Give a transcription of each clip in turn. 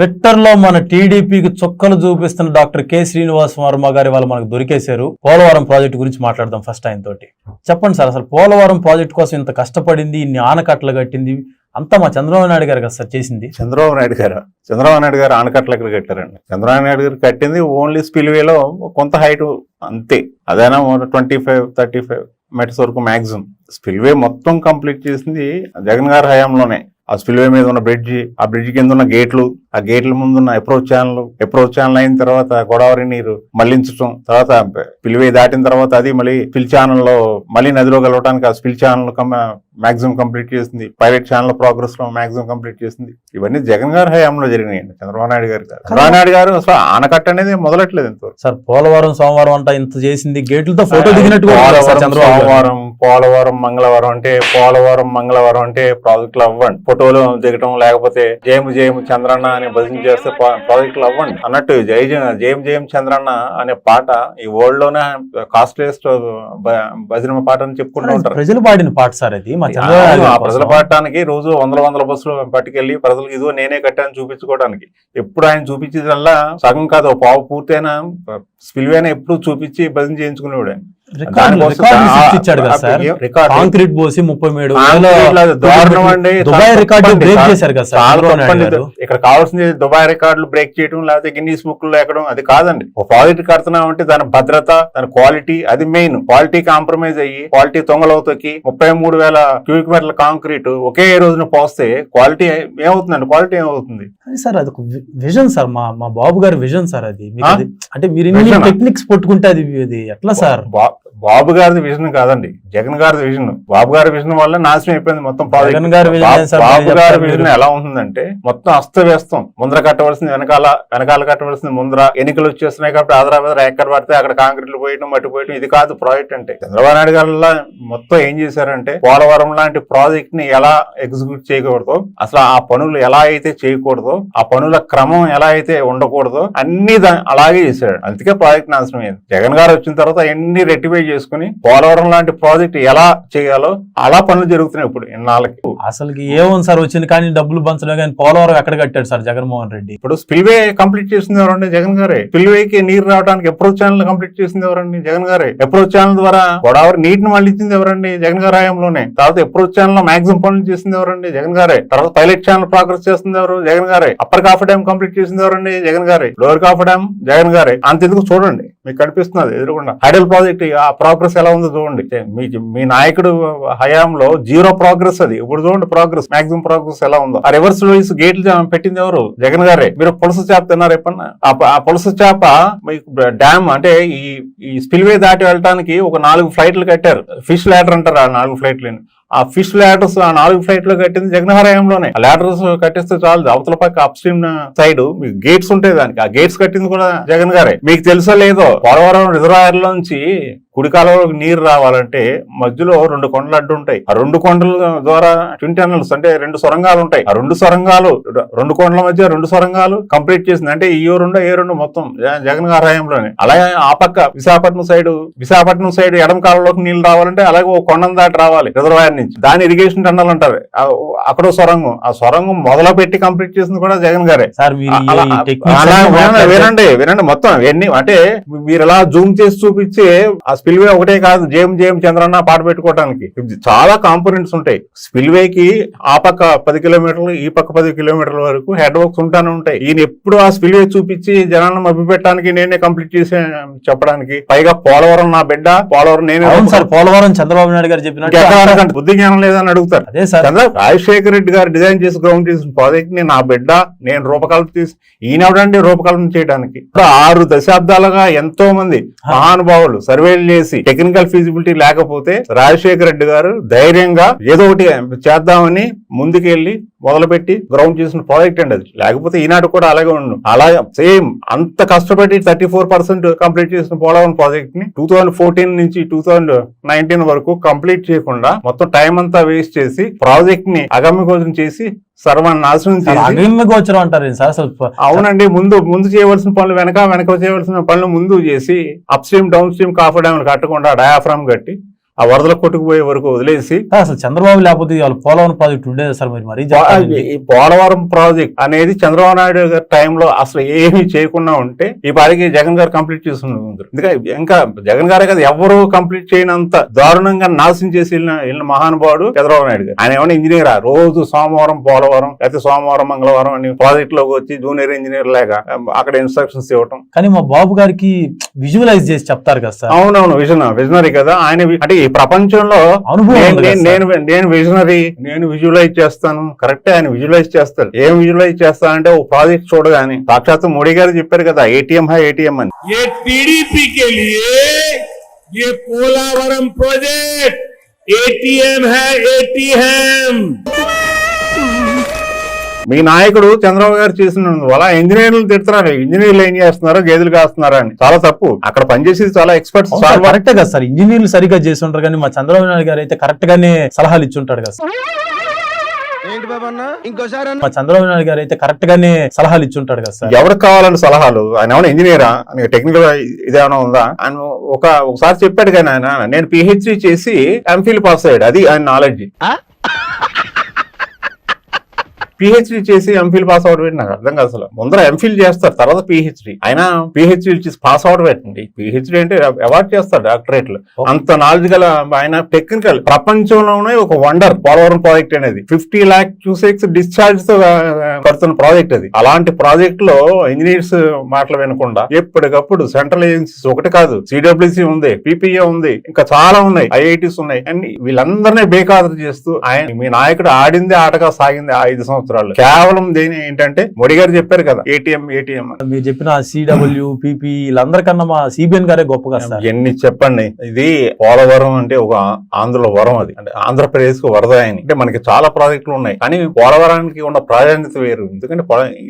ట్విట్టర్లో మన టీడీపీకి చుక్కలు చూపిస్తున్న డాక్టర్ కె శ్రీనివాస్ వర్మ గారి వాళ్ళు మనకు దొరికేశారు. పోలవరం ప్రాజెక్టు గురించి మాట్లాడదాం ఫస్ట్ ఆయన తోటి. చెప్పండి సార్ అసలు పోలవరం ప్రాజెక్ట్ కోసం ఇంత కష్టపడింది ఇన్ని ఆనకట్టలు కట్టింది అంతా మా చంద్రబాబు నాయుడు గారు కదా సార్ చేసింది? చంద్రబాబు నాయుడు గారు చంద్రబాబు నాయుడు గారు ఆనకట్టలు ఎక్కడ కట్టారండి. చంద్రబాబు నాయుడు గారు కట్టింది ఓన్లీ స్పిల్వేలో కొంత హైట్ అంతే. అదైనా twenty five thirty five metres వరకు మ్యాక్సిమం స్పిల్వే మొత్తం కంప్లీట్ చేసింది జగన్ గారి హయాంలోనే. ఆ స్పిల్వే మీద ఉన్న బ్రిడ్జి ఆ బ్రిడ్జ్ కింద ఉన్న గేట్లు ఆ గేట్ల ముందు ఉన్న అప్రోచ్ ఛానల్ అప్రోచ్ ఛానల్ అయిన తర్వాత గోదావరి నీరు మళ్ళించడం తర్వాత స్పిల్వే దాటిన తర్వాత అది మళ్ళీ స్పిల్ ఛానల్లో మళ్ళీ నదిలో కలవడానికి ఆ స్పిల్ ఛానల్ మాక్సిమం కంప్లీట్ చేసింది పైలట్ ఛానల్ ప్రోగ్రెస్లో మాక్సిమం కంప్లీట్ చేసింది ఇవన్నీ జగన్ గారి హయాంలో జరిగినాయండి చంద్రబాబు నాయుడు గారు. చంద్రబాబు నాయుడు గారు అసలు ఆనకట్ట అనేది మొదలట్లేదు ఇంతవరకు సార్ పోలవరం సోమవారం అంతా ఇంత చేసింది గేట్లతో ఫోటో దిగినట్టు. సోమవారం పోలవరం మంగళవారం అంటే పోలవరం మంగళవారం అంటే ప్రాజెక్టులు అవ్వండి ఫోటోలు దిగటం లేకపోతే జయము జయము చంద్రన్న అని భజన చేస్తే ప్రాజెక్టులు అవ్వండి అన్నట్టు జయ జయ- జయం చంద్రన్న అనే పాట ఈ వరల్డ్లోనే కాస్ట్లీస్ట్ భజన పాట అని చెప్పుకుంటూ ఉంటారు ప్రజలు పాడిన పాట సార్ అది ప్రజలు. పాడటానికి రోజు వందల వందల బస్సులు పట్టుకెళ్ళి ప్రజలకు ఇదిగో నేనే కట్టాను చూపించుకోవడానికి ఎప్పుడు ఆయన చూపించేదల్లా సగం కాదు పావు పూర్తయినా స్పిల్వేనా ఎప్పుడు చూపించి భజన చేయించుకునేవాడు ఆయన. కాంక్రీట్ పోసి ముప్పై మూడు. Dubai record. బ్రేక్ చేశారు కదా సార్. ఇక్కడ కావాల్సింది దుబాయ్ రికార్డులు బ్రేక్ చేయడం లేకపోతే గిన్నీస్ బుక్లో ఎక్కడం అది కాదండి ఒక ప్రాజెక్ట్ కడుతున్నాం అంటే దాని భద్రత దాని క్వాలిటీ అది మెయిన్ క్వాలిటీ కాంప్రమైజ్ అయ్యి క్వాలిటీ తొంగలో తొక్కి ముప్పై మూడు వేల క్యూబిక్ మీటర్ల కాంక్రీట్ ఒకే రోజున పోస్తే క్వాలిటీ ఏమవుతుందండి క్వాలిటీ ఏమవుతుంది సార్ అది ఒక విజన్ సార్ మా మా బాబు గారి విజన్ సార్ అది అంటే మీరు? టెక్నిక్స్ పట్టుకుంటే అది ఎట్లా సార్ బాబు గారిది విజన్ కాదండి. జగన్ గారిది విజన్. బాబు గారి విజన్ వల్ల నాశనం అయిపోయింది మొత్తం జగన్ గారి బాబు- గారి విజన్. ఎలా ఉంటుందంటే మొత్తం అస్తవ్యస్తం. ముందర కట్టవలసింది వెనకాల వెనకాల కట్టవలసింది ముందర. ఎన్నికలు వచ్చేస్తున్నాయి కాబట్టి ఆదరా మీద ఎక్కడ పడితే అక్కడ కాంక్రీట్లు పోయడం మట్టి పోయడం ఇది కాదు ప్రాజెక్ట్ అంటే. చంద్రబాబు నాయుడు గారు మొత్తం ఏం చేశారంటే పోలవరం లాంటి ప్రాజెక్ట్ని ఎలా ఎగ్జిక్యూట్ చేయకూడదో అసలు ఆ పనులు ఎలా అయితే చేయకూడదో ఆ పనుల క్రమం ఎలా అయితే ఉండకూడదో అన్ని అలాగే చేశాడు. అందుకే ప్రాజెక్ట్ నాశనం అయింది. జగన్ గారు వచ్చిన తర్వాత ఎన్ని రెక్టిఫై చేసుకుని పోలవరం లాంటి ప్రాజెక్ట్ ఎలా చేయాలో అలా పనులు జరుగుతున్నాయి ఇప్పుడు ఇన్నాళ్ళకి. అసలుకి ఏముంది సార్ వచ్చింది కానీ డబ్బులు పంచడం కానీ పోలవరం ఎక్కడ కట్టాడు సార్ జగన్మోహన్ రెడ్డి? ఇప్పుడు స్పిల్వే కంప్లీట్ చేసింది ఎవరండి జగన్ గారే? స్పిల్వే కి నీరు రావడానికి అప్రోచ్ ఛానల్ కంప్లీట్ చేసింది ఎవరండి జగన్ గారే? అప్రోచ్ ఛానల్ ద్వారా గోదావరి నీటిని మళ్ళించింది ఎవరండి జగన్ గారి హయాంలోనే తర్వాత అప్రోచ్ ఛానల్లో మాక్సిమం పనులు చేసింది ఎవరండి జగన్ గారే? తర్వాత పైలట్ ఛానల్ ప్రోగ్రెస్ చేస్తుంది ఎవరు జగన్ గారే? అప్పర్ కాఫర్ డ్యామ్ కంప్లీట్ చేసింది ఎవరండి జగన్ గారే? లోవర్ కాఫర్ డ్యామ్ జగన్ గారే? అంతెందుకు చూడండి. మీకు కనిపిస్తున్నది ఎదురుకుండా హైడల్ ప్రాజెక్ట్ ఆ ప్రోగ్రెస్ ఎలా ఉందో చూడండి. మీ మీ నాయకుడు హయాంలో జీరో ప్రోగ్రెస్ అది. ఇప్పుడు చూడండి ప్రోగ్రెస్ మాక్సిమం ప్రోగ్రెస్ ఎలా ఉందో. ఆ రివర్స్ వైస్ గేట్లు పెట్టింది ఎవరు? జగన్ గారే. మీరు పులస చేప తిన్నారు ఎప్పన్నా ఆ ఆ పులస చేప మీకు డ్యామ్ అంటే ఈ ఈ స్పిల్వే దాటి వెళ్ళటానికి ఒక నాలుగు ఫ్లైట్లు కట్టారు. ఫిష్ ల్యాడర్ అంటారు ఆ నాలుగు ఫ్లైట్లు ఆ ఫిష్ ల్యాడర్స్ ఆ నాలుగు ఫ్లైట్లు కట్టింది జగనహరాయంలోనే ఆ ల్యాడర్స్ కట్టిస్తే చాలు అవతల పక్క అప్ స్ట్రీమ్ సైడ్ మీకు గేట్స్ ఉంటాయి దానికి. ఆ గేట్స్ కట్టింది కూడా జగన్ గారే. మీకు తెలుసా లేదో పోలవరం రిజర్వాయర్ లోంచి కుడి కాలువలోకి నీరు రావాలంటే మధ్యలో రెండు కొండలు అడ్డు ఉంటాయి ఆ రెండు కొండల ద్వారా ట్విన్ టనల్స్ అంటే రెండు సొరంగాలు ఉంటాయి. ఆ రెండు సొరంగాలు రెండు కొండల మధ్య రెండు సొరంగాలు కంప్లీట్ చేసింది. అంటే ఈ రెండు ఏ రెండు మొత్తం జగన్ గారి హయాంలోనే. అలాగే ఆ పక్క విశాఖపట్నం సైడ్ విశాఖపట్నం సైడ్ ఎడమ కాలంలోకి నీళ్ళు రావాలంటే అలాగే ఒక కొండను దాటి రావాలి రిజర్వాయర్ నుంచి. దాని ఇరిగేషన్ టన్నల్ అంటారు. అక్కడో సొరంగం. ఆ సొరంగం మొదలు పెట్టి కంప్లీట్ చేసింది కూడా జగన్ గారే. వినండి వినండి మొత్తం ఎన్ని అంటే మీరు ఇలా జూమ్ చేసి చూపించి ఆ స్పిల్వే ఒకటే కాదు జేఎం జేఎం చంద్రన్న పాట పెట్టుకోవడానికి చాలా కాంపోనెంట్స్ ఉంటాయి. స్పిల్వే కి ఆ పక్క పది కిలోమీటర్లు ఈ పక్క పది కిలోమీటర్ల వరకు హెడ్ వర్క్స్ ఉంటానే ఉంటాయి. ఈయన ఎప్పుడు ఆ స్పిల్వే చూపించి జనాలను మభ్య పెట్టడానికి నేనే కంప్లీట్ చేసి చెప్పడానికి. పైగా పోలవరం నా బిడ్డ పోలవరం నేనే సార్ పోలవరం చంద్రబాబు నాయుడు గారు చెప్పినట్టు. అడగండి, బుద్ధి జ్ఞానం లేదని అడుగుతారు. అదే సార్. చంద్ర రాజశేఖర రెడ్డి గారు డిజైన్ చేసి గ్రౌండ్ చేసిన ప్రాజెక్ట్ని నా బిడ్డ నేను రూపకల్పన తీసి ఈయన రూపకల్పన చేయడానికి? ఆరు దశాబ్దాలుగా ఎంతో మంది మహానుభావులు సర్వేలు చేసి టెక్నికల్ ఫీజిబిలిటీ లేకపోతే రాజశేఖర రెడ్డి గారు ధైర్యంగా ఏదో ఒకటి చేద్దామని ముందుకెళ్ళి మొదలుపెట్టి గ్రౌండ్ చేసిన ప్రాజెక్ట్ అండి అది. లేకపోతే ఈనాడు కూడా అలాగే ఉండు. అలాగే సేమ్ అంత కష్టపడి థర్టీ ఫోర్ పర్సెంట్ కంప్లీట్ చేసిన పోలవరం ప్రాజెక్ట్ని టూ థౌసండ్ ఫోర్టీన్ నుంచి టూ థౌసండ్ నైన్టీన్ వరకు కంప్లీట్ చేయకుండా మొత్తం టైం అంతా వేస్ట్ చేసి ప్రాజెక్ట్ని అగమ్యగోచరం చేసి సర్వాన్ని నాశనం సార్ చేసి అగ్రిమ గోచరం అంటారు సార్? అవునండి ముందు ముందు చేయవలసిన పనులు వెనక వెనక చేయవలసిన పనులు ముందు చేసి upstream downstream coffer dam కట్టకుండా డయాఫ్రామ్ కట్టి ఆ వరదలు కొట్టుకుపోయే వరకు వదిలేసి అసలు చంద్రబాబు లేకపోతే ఇవాళ పోలవరం ప్రాజెక్ట్ ఉండేది సార్ మరి? మరీ. ఈ పోలవరం ప్రాజెక్ట్ అనేది చంద్రబాబు నాయుడు గారి టైంలో అసలు ఏమీ చేయకుండా ఉంటే ఈ పాటికి జగన్ గారు కంప్లీట్ చేస్తున్నారు ఎందుకంటే ఇంకా జగన్ గారే కదా ఎవరు కంప్లీట్ చేయనంత దారుణంగా నాశనం చేసి వెళ్ళిన వెళ్ళిన మహానుభావుడు చంద్రబాబు నాయుడు గారు. ఆయన ఏమైనా ఇంజనీరా రోజు సోమవారం పోలవరం లేకపోతే సోమవారం మంగళవారం అని ప్రాజెక్ట్లోకి వచ్చి జూనియర్ ఇంజనీర్ లాగా అక్కడ ఇన్స్ట్రక్షన్స్ ఇవ్వటం. కానీ మా బాబు గారికి విజువలైజ్ చేసి చెప్తారు కదా సార్. అవునవును విజన్ విజనరీ కదా. ఆయన అంటే ప్రపంచంలో నేను నేను విజనరీ నేను విజువలైజ్ చేస్తాను. కరెక్ట్ ఆయన విజువలైజ్ చేస్తాను ఏం విజువలైజ్ చేస్తానంటే ఓ ప్రాజెక్ట్ చూడగాని సాక్షాత్ మోడీ గారు చెప్పారు కదా ఏటీఎం హై ఏటీఎం అని. ఏ టీడీపీ పోలావరం ప్రాజెక్ట్ ఏటీఎం హా ఏటీఎం. మీ నాయకుడు చంద్రబాబు గారు చేసిన వల్ల ఇంజనీర్లు తిడుతున్నారు ఇంజనీర్లు ఏం చేస్తున్నారు? గేదెలు కాస్తున్నారు అని. చాలా తప్పు. అక్కడ పనిచేసేది చాలా ఎక్స్పర్ట్స్ కరెక్టే కదా సార్. ఇంజనీర్లు సరిగ్గా చేసి ఉంటారు కానీ మా చంద్రబాబు నాయుడు గారు అయితే కరెక్ట్ గానే సలహాలు ఇచ్చి ఉంటాడు కదా సార్. ఏంటి బాబన్న ఇంకోసారి అన్న. మా చంద్రబాబు నాయుడు గారు అయితే కరెక్ట్ గానే సలహాలు ఇచ్చి ఉంటాడు కదా సార్. ఎవరికి కావాలని సలహాలు? ఆయన ఏమైనా ఇంజనీరా అని టెక్నికల్ ఇదేమైనా ఉందా? ఆయన ఒక ఒకసారి చెప్పాడు కానీ ఆయన నేను పిహెచ్డి చేసి ఎంఫిల్ పాస్ అయ్యాడు. అది ఆయన నాలెడ్జ్ పిహెచ్డి చేసి ఎంఫిల్ పాస్ అవడం ఏంటి నాకు అర్థం కాదు అసలు. ముందర ఎంఫిల్ చేస్తారు తర్వాత పిహెచ్డి ఆయన పిహెచ్డి చేసి పాస్ అవడం పెట్టండి. పిహెచ్డి అంటే అవార్డ్ చేస్తారు డాక్టరేట్లు అంత నాలెడ్జ్ గల ఆయన టెక్నికల్ ప్రపంచంలోనే ఒక వండర్ పోలవరం ప్రాజెక్ట్ అనేది. ఫిఫ్టీ లాక్ క్యూసెక్స్ డిశ్చార్జ్తో కడుతున్న ప్రాజెక్ట్ అది. అలాంటి ప్రాజెక్ట్లో ఇంజనీర్స్ మాటలు వినకుండా ఎప్పటికప్పుడు సెంట్రల్ ఏజెన్సీస్ ఒకటి కాదు సిడబ్ల్యూసి ఉంది పీపీఏ ఉంది ఇంకా చాలా ఉన్నాయి ఐఐటీస్ ఉన్నాయి. అన్ని వీళ్ళందరినీ బేఖాతరు చేస్తూ ఆయన మీ నాయకుడు ఆడిందే ఆటగా సాగింది ఆ ఐదు సంవత్సరాలు. కేవలం దేని ఏంటంటే మోడీ గారు చెప్పారు కదా ఏటీఎం ఏటీఎం మీరు చెప్పిన సిడబ్ల్యూ పీపీ వీళ్ళందరికన్నా మా సిబిఎన్ గారే గొప్ప కదా సార్. ఎన్ని చెప్పండి. ఇది పోలవరం అంటే ఒక ఆంధ్రలో వరం అది. అంటే ఆంధ్రప్రదేశ్కు వరద అని. అంటే మనకి చాలా ప్రాజెక్టులు ఉన్నాయి. కానీ పోలవరానికి ఉన్న ప్రాధాన్యత వేరు. ఎందుకంటే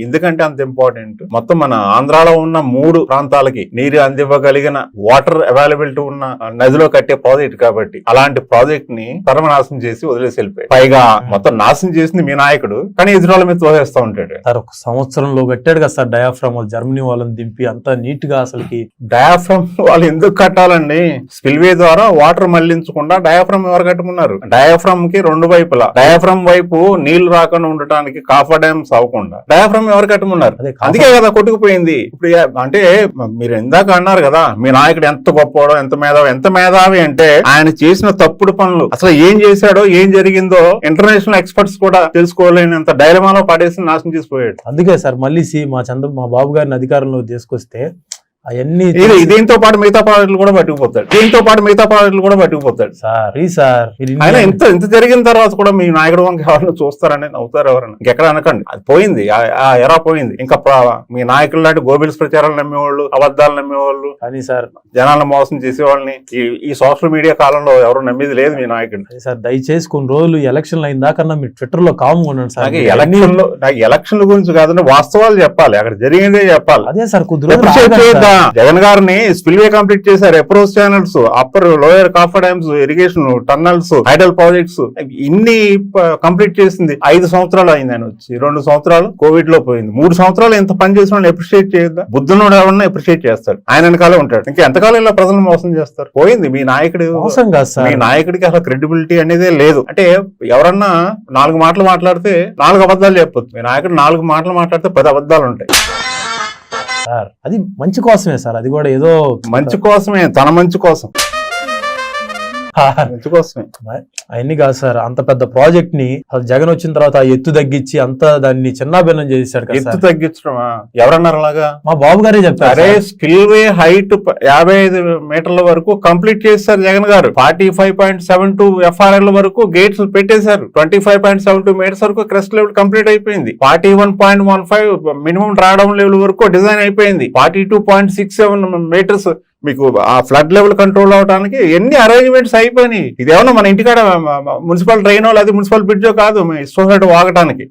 ఎందుకంటే అంత ఇంపార్టెంట్ మొత్తం మన ఆంధ్రాలో ఉన్న మూడు ప్రాంతాలకి నీరు అందివ్వగలిగిన వాటర్ అవైలబిలిటీ ఉన్న నదిలో కట్టే ప్రాజెక్ట్ కాబట్టి అలాంటి ప్రాజెక్ట్ని సర్వనాశనం చేసి వదిలేసి వెళ్ళిపోయాడు పైగా మొత్తం నాశనం చేసింది మీ నాయకుడు. కానీ ఎదురాల మీద తోసేస్తా ఉంటాడు. సార్ ఒక సంవత్సరంలో కట్టాడు కదా సార్ డయాఫ్రామ్ వాళ్ళు జర్మనీ వాళ్ళని దింపి అంతా నీట్గా అసలుకి డయాఫ్రమ్ వాళ్ళు ఎందుకు కట్టాలండి? స్పిల్వే ద్వారా వాటర్ మళ్ళించకుండా డయాఫ్రమ్ ఎవరు కట్టుకున్నారు? డయాఫ్రమ్కి రెండు వైపులా. డయాఫ్రమ్ వైపు నీళ్ళు రాకుండా ఉండటానికి కాఫా డ్యామ్స్ అవ్వకుండా డయాఫ్రమ్ ఎవరు కట్టుకున్నారు? అందుకే కదా కొట్టుకుపోయింది. ఇప్పుడు అంటే మీరు ఇందాక అన్నారు కదా మీ నాయకుడు ఎంత గొప్పవాడో ఎంత మేధావి ఎంత మేధావి అంటే ఆయన చేసిన తప్పుడు పనులు. అసలు ఏం చేశాడో ఏం జరిగిందో ఇంటర్నేషనల్ ఎక్స్పర్ట్స్ కూడా తెలుసుకోలేనంత డైలమాలో పడేసి నాశనం చేసిపోయాడు. అందుకే సార్ మళ్ళీ మా చంద్ర మా బాబు గారిని అధికారంలో తీసుకొస్తే అవన్నీ దీంతో పాటు మిగతా ప్రాజెక్టులు కూడా పట్టుకుపోతాడు దీంతో పాటు మిగతా ప్రాజెక్టులు కూడా పట్టుకుపోతాడు సార్ ఈ సార్ ఆయన ఇంత ఇంత జరిగిన తర్వాత కూడా మీ నాయకుడు వంక ఎవరైనా చూస్తారని నవ్వుతారు ఎవరైనా. ఇంకెక్కడ అనకండి. అది పోయింది. ఆ- ఎరా పోయింది. ఇంకా మీ నాయకులు లాంటి గోబిల్స్ ప్రచారాలు నమ్మేవాళ్ళు అబద్ధాలు నమ్మేవాళ్ళు కానీ సార్ జనాలను మోసం చేసేవాళ్ళని ఈ ఈ సోషల్ మీడియా కాలంలో ఎవరు నమ్మేది లేదు మీ నాయకుడిని. కానీ సార్ దయచేసి కొన్ని రోజులు ఎలక్షన్లు అయిన దాకన్నా మీరు ట్విట్టర్లో కామ్ ఉండండి సార్. ఎలక్షన్లో నాకు ఎలక్షన్ గురించి కాదండి వాస్తవాలు చెప్పాలి. అక్కడ జరిగిందే చెప్పాలి. అదే సార్ కొద్ది జగన్ గారిని స్పిల్వే కంప్లీట్ చేశారు. Approach channels upper lower coffer dams irrigation tunnels hydel projects ఇన్ని కంప్లీట్ చేసింది. ఐదు సంవత్సరాలు అయింది ఆయన వచ్చి. రెండు సంవత్సరాలు కోవిడ్లో పోయింది. మూడు సంవత్సరాలు ఎంత పని చేసిన వాళ్ళని అప్రిషియేట్ చేయొద్దా? బుద్ధునోడు ఎవరన్నా అప్రిషియేట్ చేస్తాడు. ఆయన వెనకాలే ఉంటాడు. ఇంకా ఎంతకాలం ఇలా ప్రజలను మోసం చేస్తారు? పోయింది. మీ నాయకుడు మోసం కాదు మీ నాయకుడికి అసలు క్రెడిబిలిటీ అనేదే లేదు. అంటే ఎవరన్నా నాలుగు మాటలు మాట్లాడితే నాలుగు అబద్ధాలు చెప్పొచ్చు. మీ నాయకుడు నాలుగు మాటలు మాట్లాడితే పది అబద్ధాలు ఉంటాయి. సార్. అది మంచి కోసమే సార్. అది కూడా ఏదో మంచి కోసమే తన మంచి కోసం. సార్, మంచి కోసమే అవన్నీ కాదు సార్ అంత పెద్ద ప్రాజెక్ట్ని జగన్ వచ్చిన తర్వాత ఎత్తు తగ్గించి అంతా దాన్ని చిన్నాభిన్నం చేశాడు ఎత్తు తగ్గించడమా? ఎవరన్నారు అలాగా? మా బాబు గారే చెప్తారు అరే. స్పిల్ వే హైట్ యాభై ఐదు మీటర్ల వరకు కంప్లీట్ చేశారు జగన్ గారు. Forty five point seven two FRL వరకు గేట్స్ పెట్టేశారు. Twenty five point seven two metres వరకు క్రెస్ట్ లెవెల్ కంప్లీట్ అయిపోయింది. Forty one point one five minimum రావడం లెవెల్ వరకు డిజైన్ అయిపోయింది. Forty two point six seven metres మీకు ఆ ఫ్లడ్ లెవెల్ కంట్రోల్ అవడానికి ఎన్ని అరేంజ్మెంట్స్ అయిపోయినాయి? ఇదేమన్నా మన ఇంటికాడ మున్సిపల్ ట్రైనో లేదా మున్సిపల్ బ్రిడ్జో కాదు మీ సొసైటీ వాగటానికి.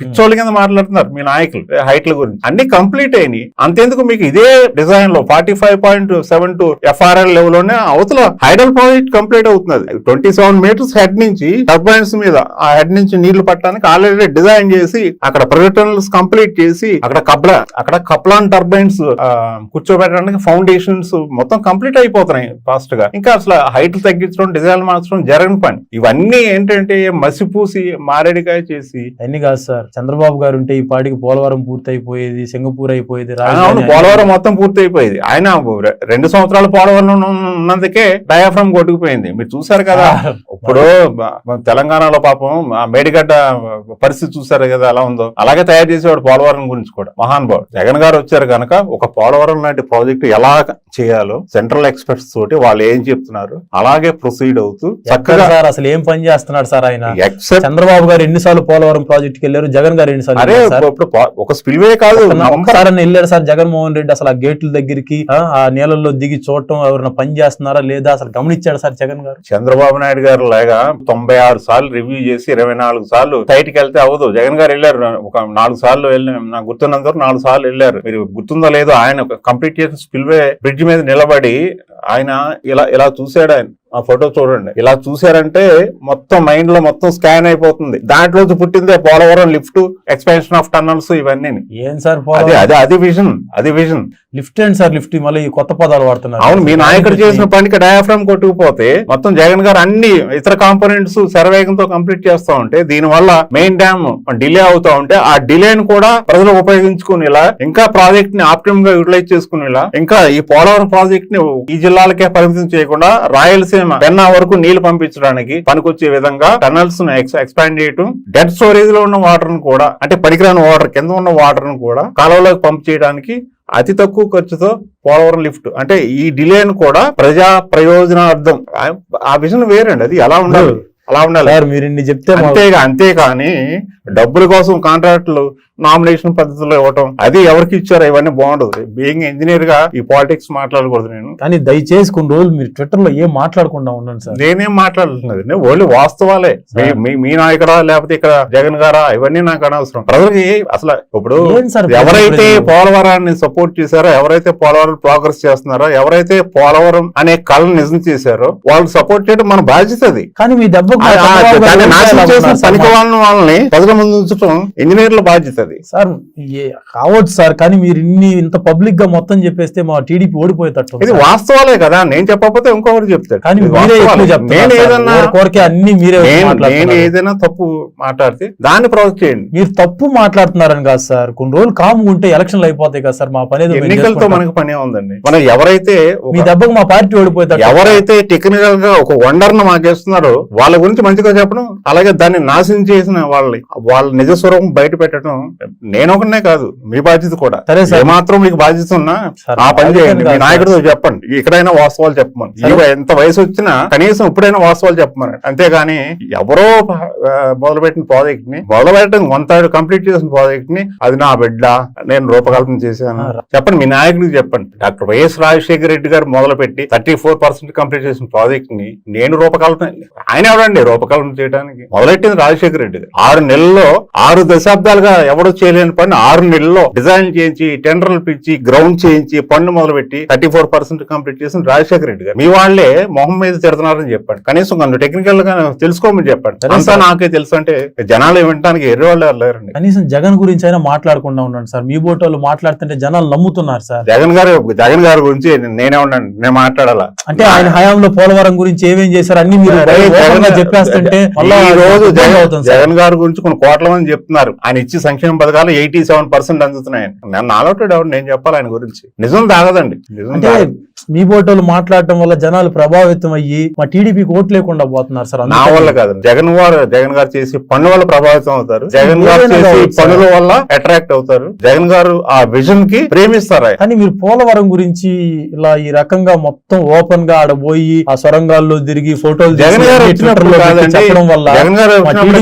పిచ్చోళ్ళ కింద మాట్లాడుతున్నారు మీ నాయకులు హైట్ల గురించి. అన్ని కంప్లీట్ అయినాయి. అంతేందుకు మీకు ఇదే డిజైన్లో forty five point seven two FRL లెవెల్లోనే అవతల హైడల్ ప్రాజెక్ట్ కంప్లీట్ అవుతున్నది. ట్వంటీ సెవెన్ మీటర్స్ హెడ్ నుంచి టర్బైన్స్ మీద ఆ హెడ్ నుంచి నీళ్ళు పట్టడానికి ఆల్రెడీ డిజైన్ చేసి అక్కడ ప్రొజెక్టర్స్ కంప్లీట్ చేసి అక్కడ కప్లా అక్కడ కప్లాన్ టర్బైన్స్ కూర్చోబెట్టడానికి ఫౌండేషన్స్ మొత్తం కంప్లీట్ అయిపోతున్నాయి ఫాస్ట్గా ఇంకా అసలు హైట్ తగ్గించడం డిజైన్ మార్చడం జరగని పని. ఇవన్నీ ఏంటంటే మసిపూసి మారేడికాయ చేసి. అన్ని కాదు సార్. చంద్రబాబు గారు ఉంటే ఈ పాటికి పోలవరం పూర్తి అయిపోయేది సింగపూర్ అయిపోయేది అవును పోలవరం మొత్తం పూర్తి అయిపోయింది ఆయన రెండు సంవత్సరాలు పోలవరం ఉన్నందుకే డయాఫ్రమ్ కొట్టుకుపోయింది. మీరు చూసారు కదా ఇప్పుడు తెలంగాణలో పాపం ఆ మేడిగడ్డ పరిస్థితి చూసారు కదా ఎలా ఉందో. అలాగే తయారు చేసేవాడు పోలవరం గురించి కూడా మహాన్ బాబు. జగన్ గారు వచ్చారు కనుక ఒక పోలవరం లాంటి ప్రాజెక్ట్ ఎలా చేయాలో సెంట్రల్ ఎక్స్పర్ట్స్ తోటి వాళ్ళు ఏం చెప్తున్నారు అలాగే ప్రొసీడ్ అవుతూ చక్కగా సార్ అసలు ఏం పని చేస్తున్నాడు సార్ ఆయన? చంద్రబాబు గారు ఎన్నిసార్లు పోలవరం ప్రాజెక్ట్కి వెళ్ళారు జగన్ గారు అరే వెళ్ళారు సార్? ఇప్పుడు ఒక స్పిల్వే కాదు ఒక్కసారి వెళ్ళారు సార్ జగన్మోహన్ రెడ్డి అసలు ఆ గేట్ల దగ్గరికి ఆ, నీళ్ళల్లో దిగి చూడటం ఎవరైనా పని చేస్తున్నారా లేదా అసలు గమనించాడు సార్ జగన్ గారు? చంద్రబాబు నాయుడు గారు లాగా తొంభై ఆరు సార్లు రివ్యూ చేసి ఇరవై నాలుగు సార్లు సైట్కి వెళ్తే అవ్వదు. జగన్ గారు వెళ్ళారు. ఒక నాలుగు సార్లు వెళ్ళి నాకు గుర్తున్నంత నాలుగు సార్లు వెళ్ళారు. మీరు గుర్తుందో లేదో ఆయన కంప్లీట్ చేసిన స్పిల్వే బ్రిడ్జ్ మీద నిలబడి ఆయన ఇలా ఇలా చూశాడు ఆయన. ఆ ఫోటో చూడండి. ఇలా చూశారంటే మొత్తం మైండ్లో మొత్తం స్కాన్ అయిపోతుంది. దాంట్లో పుట్టిందే Polavaram lift expansion of tunnels ఇవన్నీ. ఏం సార్ అది అది అది విజన్ అది vision lift and sir lift? మళ్ళీ కొత్త పదాలు వాడుతున్నారు. అవును మీ నాయకుడు చేసిన పనికి డయాఫ్రామ్ కొట్టుకుపోతే మొత్తం జగన్ గారు అన్ని ఇతర కాంపోనెంట్స్ శరవేగంతో కంప్లీట్ చేస్తా ఉంటే దీని వల్ల మెయిన్ డ్యామ్ డిలే అవుతా ఉంటే ఆ డిలేని కూడా ప్రజలు ఉపయోగించుకునేలా ఇంకా ప్రాజెక్ట్ని ఆప్టిమం గా యూటిలైజ్ చేసుకునేలా ఇంకా ఈ పోలవరం ప్రాజెక్ట్ని ఈ జిల్లాలకే పరిమితం చేయకుండా రాయలసీమ పెన్నా వరకు నీళ్ళు పంపించడానికి పనికొచ్చే విధంగా టనల్స్ను ఎక్స్పాండ్ చేయటం డెడ్ స్టోరేజ్లో ఉన్న వాటర్ను కూడా అంటే పనికిరాని వాటర్ కింద ఉన్న వాటర్ను కూడా కాలువలోకి పంప్ చేయడానికి అతి తక్కువ ఖర్చుతో పోలవరం లిఫ్ట్. అంటే ఈ డిలేను కూడా ప్రజా ప్రయోజనార్థం. ఆ- ఆ విజన్ వేరండి. అది అలా ఉండాలి? అలా ఉండాలి. మీరు ఇన్ని చెప్తే అంతేగా అంతేకాని డబ్బుల కోసం కాంట్రాక్టులు నామినేషన్ పద్ధతిలో ఇవ్వటం. అది ఎవరికి ఇచ్చారో ఇవన్నీ బాగుండదు. బీయింగ్ ఇంజనీర్గా ఈ పాలిటిక్స్ మాట్లాడకూడదు నేను. కానీ దయచేసి కొన్ని రోజులు మీరు ట్విట్టర్లో ఏం మాట్లాడకుండా ఉండండి సార్. నేనేం మాట్లాడుతున్నది నేను ఓన్లీ వాస్తవాలే. మీ- నాయకుడా లేకపోతే ఇక్కడ జగన్ గారా ఇవన్నీ నాకు అనవసరం. ప్రజలకి అసలు ఇప్పుడు ఎవరైతే? పోలవరాన్ని సపోర్ట్ చేశారో ఎవరైతే పోలవరం ప్రోగ్రెస్ చేస్తున్నారో ఎవరైతే పోలవరం అనే కళను నిజం చేశారో వాళ్ళు సపోర్ట్ చేయడం మన బాధ్యత అది. కానీ మీ సార్? పనికి వాళ్ళని వాళ్ళని ప్రజల ముందు ఉంచడం ఇంజనీర్ల బాధ్యత అది సార్ కావచ్చు సార్ కానీ మీరు ఇన్ని ఇంత పబ్లిక్గా మొత్తం చెప్పేస్తే మా టీడీపీ ఓడిపోయేటట్టు ఇది. వాస్తవాలే కదా నేను చెప్పకపోతే ఇంకొకరు చెప్తాడు కానీ మీరే నేను. ఏదన్నా కోరికే అన్ని మీరే నేను. ఏదైనా తప్పు మాట్లాడితే దాన్ని ప్రొజెక్ట్ చేయండి మీరు తప్పు మాట్లాడుతున్నారని కాదు సార్ కొన్ని రోజులు కాము ఉంటే ఎలక్షన్లు అయిపోతాయి కదా సార్ మా పని ఎన్నికలతో. మనకు పని ఉందండి మనం ఎవరైతే మీ దెబ్బకు మా పార్టీ ఓడిపోయేటట్టు ఎవరైతే టెక్నికల్గా ఒక వండర్ను మాకేస్తున్నారో వాళ్ళ గురించి మంచిగా చెప్పడం అలాగే దాన్ని నాశనం చేసిన వాళ్ళని వాళ్ళ నిజ స్వరూపం బయట పెట్టడం నేను ఒకనే కాదు మీ బాధ్యత కూడా. సరే సార్. ఏమాత్రం మీకు బాధ్యత ఉన్నా ఆ పని చేయండి. మీ నాయకుడితో చెప్పండి. ఇక్కడైనా వాస్తవాలు చెప్పమని. ఎంత వయసు వచ్చినా కనీసం ఇప్పుడైనా వాస్తవాలు చెప్పమని. అంతేగాని ఎవరో మొదలుపెట్టిన ప్రాజెక్ట్ని మొదలుపెట్టడం కొంత కంప్లీట్ చేసిన ప్రాజెక్ట్ని అది నా బిడ్డ నేను రూపకల్పన చేశాను. చెప్పండి మీ నాయకుడికి చెప్పండి. డాక్టర్ వైఎస్ రాజశేఖర రెడ్డి గారు మొదలుపెట్టి థర్టీ ఫోర్ పర్సెంట్ కంప్లీట్ చేసిన ప్రాజెక్ట్ని నేను రూపకల్పన ఆయన ఎవడండి రూపకల్పన చేయడానికి మొదలెట్టింది రాజశేఖర రెడ్డి గారు. ఆరు నెలల్లో ఆరు దశాబ్దాలుగా ఎవరు చేయలేని పని ఆరు నెలల్లో డిజైన్ చేయించి టెండర్లు పిచ్చి గ్రౌండ్ చేయించి పనులు మొదలుపెట్టి థర్టీ ఫోర్ పర్సెంట్ కంప్లీట్ చేసిన రాజశేఖర రెడ్డి గారు. మీ వాళ్ళే మొహం మీద తిడుతున్నారని చెప్పండి. కనీసం కొంచెం టెక్నికల్గా తెలుసుకోమని చెప్పండి. సరే అంతా. నాకే తెలుసు అంటే జనాలు వినడానికి ఎర్రి వాళ్ళు లేరండి. కనీసం జగన్ గురించి అయినా మాట్లాడకుండా ఉండండి సార్. మీ బోటోళ్ళు మాట్లాడుతుంటే జనాలు నమ్ముతున్నారు సార్. జగన్ గారు జగన్ గారి గురించి నేనే ఉన్నాను నేను మాట్లాడాలా? అంటే ఆయన హయాంలో పోలవరం గురించి ఏమేం చేశారు అన్ని మీరు చెప్పేస్తుంటే మళ్ళా ఈ రోజు. జగన్ గారి గురించి కొన్ని కోట్ల మంది చెప్తున్నారు. ఆయన ఇచ్చి సంక్షేమ పథకాలు ఎయిటీ సెవెన్ పర్సెంట్ అందుతున్నాయి నేను నాలోటే డౌట్ నేను చెప్పాలి ఆయన గురించి నిజం తాగదండి నిజం. మీ బోటోళ్ళు మాట్లాడటం వల్ల జనాలు ప్రభావితం అయ్యి మా టీడీపీకి ఓట్లు లేకుండా పోతున్నారు సార్ నా వల్ల కాదు జగన్ గారు జగన్ గారు చేసి పన్ను వల్ల ప్రభావితం అవుతారు జగన్ గారు చేసి. పనుల వల్ల అట్రాక్ట్ అవుతారు జగన్ గారు ఆ విజన్కి ప్రేమిస్తారు. కానీ మీరు పోలవరం గురించి ఇలా ఈ రకంగా మొత్తం ఓపెన్గా ఆడ పోయి ఆ సొరంగాల్లో తిరిగి ఫోటోలు జగన్ గారు చెప్పడం వల్ల జగన్ గారు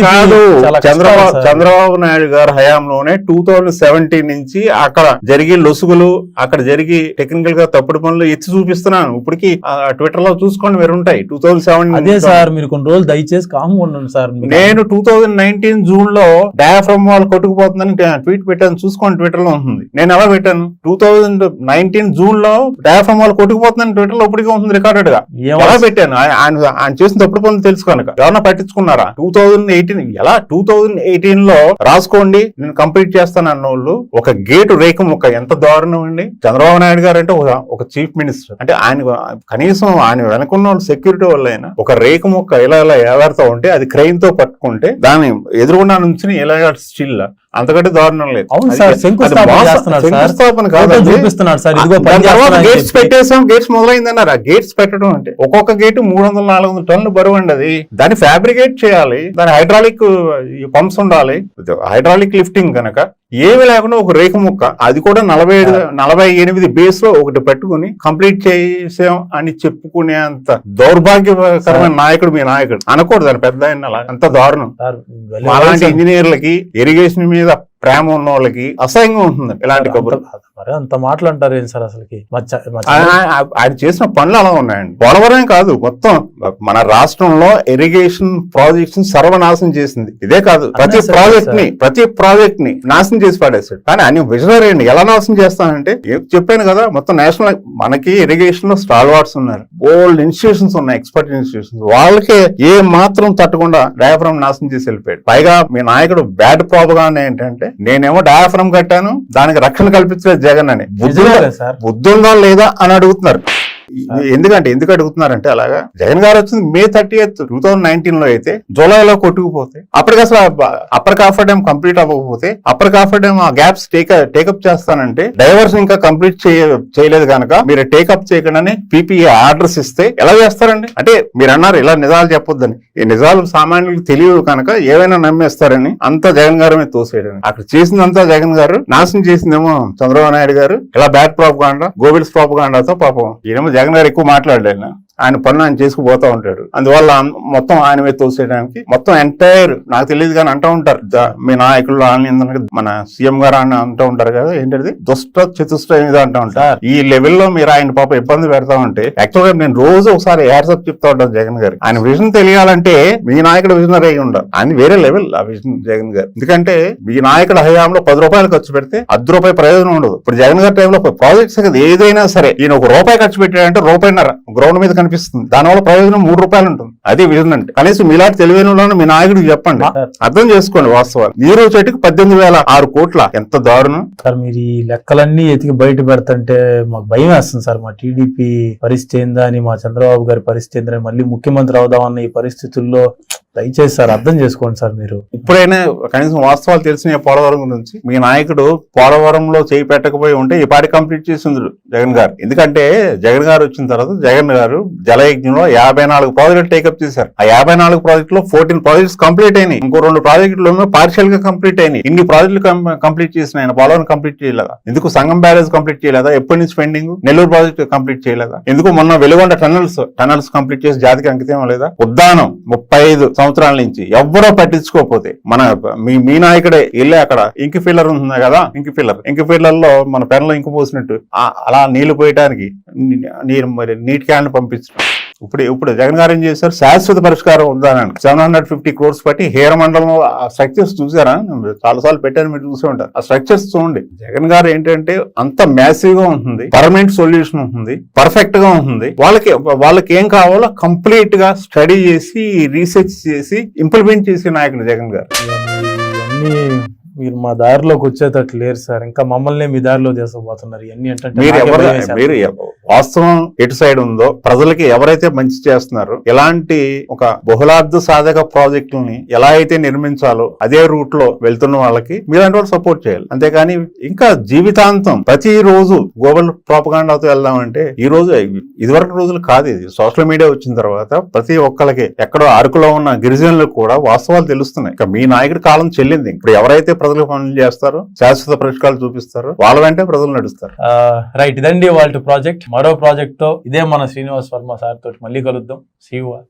కాదు చంద్రబాబు. చంద్రబాబు నాయుడు గారు హయాంలోనే టూ థౌజండ్ సెవెంటీన్ నుంచి అక్కడ జరిగి లొసుగులు అక్కడ జరిగి టెక్నికల్గా తప్పుడు పనులు ఎత్తి చూపిస్తున్నాను. ఇప్పటికి ట్విట్టర్లో చూసుకోండి మీరు ఉంటాయి. టూ థౌసండ్ సెవెన్ అదే సార్ మీరు కొన్ని రోజులు దయచేసి కామ్గా ఉండండి సార్. నేను టూ థౌజండ్ నైన్టీన్ జూన్లో డయాఫ్రమ్ వాల్ కొట్టుకుపోతుందని ట్వీట్ పెట్టాను. చూసుకోండి ట్విట్టర్లో ఉంటుంది. నేను ఎలా పెట్టాను? టూ థౌజండ్ నైన్టీన్ జూన్లో డయాఫ్రమ్ వాల్ కొట్టుకుపోతుందని ట్విట్టర్లో ఇప్పటికీ ఉంటుంది రికార్డెడ్గా. ఎలా పెట్టాను? ఆయన ఆయన- చేసిన తప్పుడు పనులు తెలుసు కనుక. ఎవరన్నా పట్టించుకున్నారా? టూ థౌజండ్ ఎయిటీన్ ఎలా? టూ థౌజండ్ ఎయిటీన్లో రాసుకోండి నేను కంప్లీట్ చేస్తాను అన్న వాళ్ళు. ఒక గేటు రేఖ ముక్క ఎంత దారుణం అండి. చంద్రబాబు నాయుడు గారు అంటే ఒక- ఒక చీఫ్ మినిస్టర్ అంటే ఆయన కనీసం ఆయన వెనకున్న వాళ్ళు సెక్యూరిటీ వల్ల అయినా ఒక రేఖ ముక్క ఎలా ఎలా ఎలాడుతూ ఉంటే అది క్రెయిన్తో పట్టుకుంటే దాన్ని ఎదురుగుండా నుంచి ఎలాగా స్టిల్ అంతకంటే దారుణం లేదు. అవును సార్ శంకుస్థాపన. చూపిస్తున్నాడు సార్ ఇదిగో గేట్స్. పెట్టేసాం గేట్స్ మొదలైందన్నారు. ఆ గేట్స్ పెట్టడం అంటే ఒక్కొక్క గేటు మూడు వందల నాలుగు వందల టన్నులు బరువు అండి అది. దాన్ని ఫ్యాబ్రికేట్ చేయాలి. దాని హైడ్రాలిక్ పంప్స్ ఉండాలి. హైడ్రాలిక్ లిఫ్టింగ్ కనుక ఏమి లేకుండా ఒక రేకు ముక్క అది కూడా నలభై ఏడు నలభై ఎనిమిది బేస్లో ఒకటి పెట్టుకుని కంప్లీట్ చేసాం అని చెప్పుకునే అంత దౌర్భాగ్యకరమైన నాయకుడు మీ నాయకుడు. అనకూడదు దాని పెద్ద ఆయన అంత దారుణం. అలాంటి ఇంజనీర్లకి ఇరిగేషన్ మీద humanidad. ప్రేమ ఉన్న వాళ్ళకి అసహ్యంగా ఉంటుంది ఇలాంటి కబుర్లు మరి అంత మాటలు అంటారు ఏం సార్ అసలుకి? మా ఆయన చేసిన పనులు అలా ఉన్నాయండి. పోలవరం కాదు మొత్తం మన రాష్ట్రంలో ఇరిగేషన్ ప్రాజెక్ట్స్ సర్వనాశనం చేసింది. ఇదే కాదు ప్రతి ప్రాజెక్ట్ని. ప్రతి ప్రాజెక్ట్ని నాశనం చేసి పడేస్తాడు కానీ ఆయన విజనరీ అండి. ఎలా నాశనం చేస్తానంటే చెప్పాను కదా మొత్తం నేషనల్ మనకి ఇరిగేషన్లో స్టాల్ వార్డ్స్ ఉన్నారు. ఓల్డ్ ఇన్స్టిట్యూషన్స్ ఉన్నాయి ఎక్స్పర్ట్ ఇన్స్టిట్యూషన్స్ వాళ్ళకే ఏ మాత్రం తట్టకుండా డయాఫ్రమ్ నాశనం చేసి వెళ్ళిపోయాడు. పైగా మీ నాయకుడు బ్యాడ్ ప్రాపగానే ఏంటంటే నేనేమో డయాఫ్రమ్ కట్టాను దానికి రక్షణ కల్పించలేదు జగన్ అని. బుద్ధి ఉందా లేదా అని అడుగుతున్నారు. ఎందుకంటే ఎందుకు అడుగుతున్నారంటే అలాగా? జగన్ గారు వచ్చింది May thirty eighth two thousand నైన్టీన్లో అయితే జూలైలో కొట్టుకుపోతే అప్పటికి అసలు అప్పర్ కాఫర్ డ్యామ్ కంప్లీట్ అవ్వకపోతే అప్పర్ కాఫర్ డ్యామ్ ఆ గ్యాప్స్ టేక్ టేకప్ చేస్తానంటే డైవర్స్ ఇంకా కంప్లీట్ చేయలేదు కనుక మీరు టేకప్ చేయకుండానే పీపీఏ ఆర్డర్స్ ఇస్తే ఎలా చేస్తారండి? అంటే మీరు అన్నారు ఇలా నిజాలు చెప్పొద్దని. ఈ నిజాలు సామాన్యులకు తెలియదు కనుక ఏవైనా నమ్మేస్తారని అంతా జగన్ గారు మీద తోసేయడం అక్కడ చేసిందంతా జగన్ గారు నాశనం చేసిందేమో చంద్రబాబు నాయుడు గారు ఇలా బ్యాడ్ ప్రాపగాండా గోబిల్స్ ప్రాపగాండాతో పాపం. ఈయనేమో జగన్ గారు ఎక్కువ మాట్లాడలేను ఆయన పనులు ఆయన చేసుకుపోతా ఉంటాడు. అందువల్ల మొత్తం ఆయన మీద తోసేయడానికి మొత్తం ఎంటైర్ నాకు తెలియదు కానీ అంటూ ఉంటారు. మీ నాయకులు మన సీఎం గారు అని అంటూ ఉంటారు కదా ఏంటది? దుష్ట చతుష్ట అనేది అంటూ ఉంటారు. ఈ లెవెల్లో మీరు ఆయన పాప ఇబ్బంది పెడతా ఉంటే యాక్చువల్గా నేను రోజు ఒకసారి హ్యాట్సప్ చెప్తా ఉంటాను జగన్ గారు ఆయన విజన్ తెలియాలంటే మీ నాయకుడు విజనరీ అయి ఉండాలి. ఆయన వేరే లెవెల్ ఆ విజన్ జగన్ గారు. ఎందుకంటే మీ నాయకుడు హయాంలో పది రూపాయలు ఖర్చు పెడితే అర్ధ రూపాయి ప్రయోజనం ఉండదు. ఇప్పుడు జగన్ గారి టైంలో ప్రాజెక్ట్స్ కదా ఏదైనా సరే ఈయన ఒక రూపాయి ఖర్చు పెట్టాడంటే రూపాయిన్నర గ్రౌండ్ మీద కనిపిస్తుంది. దానివల్ల ప్రయోజనం మూడు రూపాయలు ఉంటుంది. అది విజన్ అంటే కనీసం మీలాంటి తెలివైన మీ నాయకుడికి చెప్పండి. అర్థం చేసుకోండి వాస్తవాలు. నీరు చెట్టుకి పద్దెనిమిది వేల ఆరు కోట్ల ఎంత దారుణం? సార్ మీరు ఈ లెక్కలన్నీ ఎతికి బయట పెడుతుంటే మాకు భయం వేస్తుంది సార్. మా టీడీపీ పరిస్థితి ఏందా అని మా చంద్రబాబు గారి పరిస్థితి ఏందని మళ్ళీ ముఖ్యమంత్రి అవుదామన్న ఈ పరిస్థితుల్లో దయచేసి సార్ అర్థం చేసుకోండి సార్ మీరు. ఇప్పుడైనా కనీసం వాస్తవాలు తెలిసిన పోలవరం గురించి మీ నాయకుడు పోలవరంలో చేయి పెట్టకపోయి ఉంటే ఈ పాటి కంప్లీట్ చేసింది జగన్ గారు. ఎందుకంటే జగన్ గారు వచ్చిన తర్వాత జగన్ గారు జలయజ్ఞంలో యాభై నాలుగు ప్రాజెక్టులు టేకప్ చేశారు. ఆ యాభై నాలుగు ప్రాజెక్టులో ఫోర్టీన్ ప్రాజెక్ట్స్ కంప్లీట్ అయినాయి. ఇంకో రెండు ప్రాజెక్టులు పార్షియల్గా కంప్లీట్ అయినాయి. ఇన్ని ప్రాజెక్టులు కంప్లీట్ చేసిన ఆయన పోలవరం కంప్లీట్ చేయలేదా? ఎందుకు సంగం బ్యారేజ్ కంప్లీట్ చేయలేదా? ఎప్పటి నుంచి పెండింగ్ నెల్లూరు ప్రాజెక్ట్ కంప్లీట్ చేయలేదా? ఎందుకు మొన్న వెలుగొండ టనల్స్ టనల్స్ కంప్లీట్ చేసి జాతికి అంకితం లేదా ఉద్దానం ముప్పై ఐదు సంవత్సరాల నుంచి ఎవరో పట్టించుకోకపోతే మన మీ మీ నాయకుడే వెళ్ళి అక్కడ ఇంక్ ఫిల్లర్ ఉంది కదా ఇంక్ ఫిల్లర్. ఇంక్ ఫిల్లర్లో మన పెన్లో ఇంకు పోసినట్టు అలా నీళ్ళు పోయటానికి నీరు మరి నీటి క్యాన్ పంపించడం ఇప్పుడు ఇప్పుడు జగన్ గారు ఏం చేశారు? శాశ్వత పరిష్కారం ఉందని సెవెన్ హండ్రెడ్ ఫిఫ్టీ క్రోర్స్ పట్టి హీర మండలంలో ఆ స్ట్రక్చర్స్ చూసారా? చాలాసార్లు పెట్టాను మీరు చూసే ఉంటారు. ఆ స్ట్రక్చర్స్ చూడండి. జగన్ గారు ఏంటంటే అంత మ్యాసివ్గా ఉంటుంది. పర్మనెంట్ సొల్యూషన్ ఉంటుంది. పర్ఫెక్ట్గా ఉంటుంది. వాళ్ళకి వాళ్ళకి ఏం కావాలో కంప్లీట్గా స్టడీ చేసి రీసెర్చ్ చేసి ఇంప్లిమెంట్ చేసే నాయకుడు జగన్ గారు. మీరు మా దారిలోకి వచ్చేటట్టు లేరు సార్. ఇంకా మమ్మల్ని మీ దారిలో ఇవన్నీ ఏంటంటే మీరు వాస్తవం ఎటు సైడ్ ఉందో ప్రజలకి ఎవరైతే మంచి చేస్తున్నారో ఎలాంటి ఒక బహుళార్థ సాధక ప్రాజెక్టులని ఎలా అయితే నిర్మించాలో అదే రూట్లో వెళ్తున్న వాళ్ళకి మీలాంటి వాళ్ళు సపోర్ట్ చేయాలి. అంతేగాని ఇంకా జీవితాంతం ప్రతి రోజు గ్లోబల్ ప్రాపగాండాతో వెళ్దామంటే ఈ రోజు ఇదివరకు రోజులు కాదు ఇది. సోషల్ మీడియా వచ్చిన తర్వాత ప్రతి ఒక్కరికి ఎక్కడో అరకులో ఉన్న గిరిజనులకు కూడా వాస్తవాలు తెలుస్తున్నాయి. ఇక మీ నాయకుడి కాలం చెల్లింది. ఇప్పుడు ఎవరైతే ప్రజలకు పనులు చేస్తారు శాశ్వత పరిష్కారాలు చూపిస్తారు వాళ్ళ వెంటే ప్రజలు నడుస్తారు. రైట్ ఇదండి వాళ్ళ ప్రాజెక్ట్. మరో ప్రాజెక్ట్తో ఇదే మన శ్రీనివాస్ వర్మ సార్ తోటి మళ్ళీ కలుద్దాం. సీవా